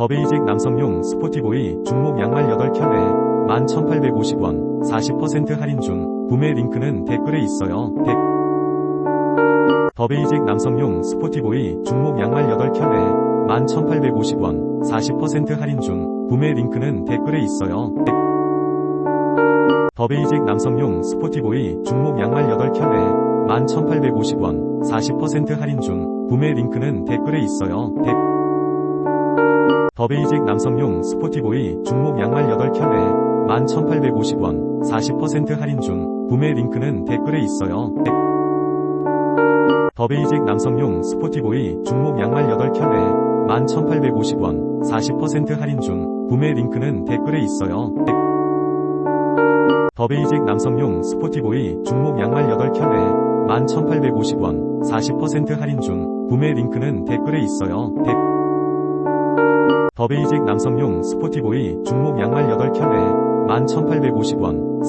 더 베이직 남성용 스포티보이 중목 양말 8켤레 11,850원 40% 할인 중 구매 링크는 댓글에 있어요. 댓- 더베이직 남성용 스포티보이 중목 양말 8켤레 11,850원 40% 할인 중 구매 링크는 댓글에 있어요. 댓- 더베이직 남성용 스포티보이 중목 양말 8켤레 11,850원 40% 할인 중 구매 링크는 댓글에 있어요. 댓- 더베이직 남성용 스포티보이 중목 양말 8켤레 11,850원 40% 할인 중 구매 링크는 댓글에 있어요. 댓- 더베이직 남성용 스포티보이 중목 양말 8켤레 11,850원 40% 할인 중 구매 링크는 댓글에 있어요. 댓- 더베이직 남성용 스포티보이 중목 양말 8켤레 11,850원 40% 할인 중 구매 링크는 댓글에 있어요. 댓- 더베이직 남성용 스포티보이 중목 양말 8켤레 11,850원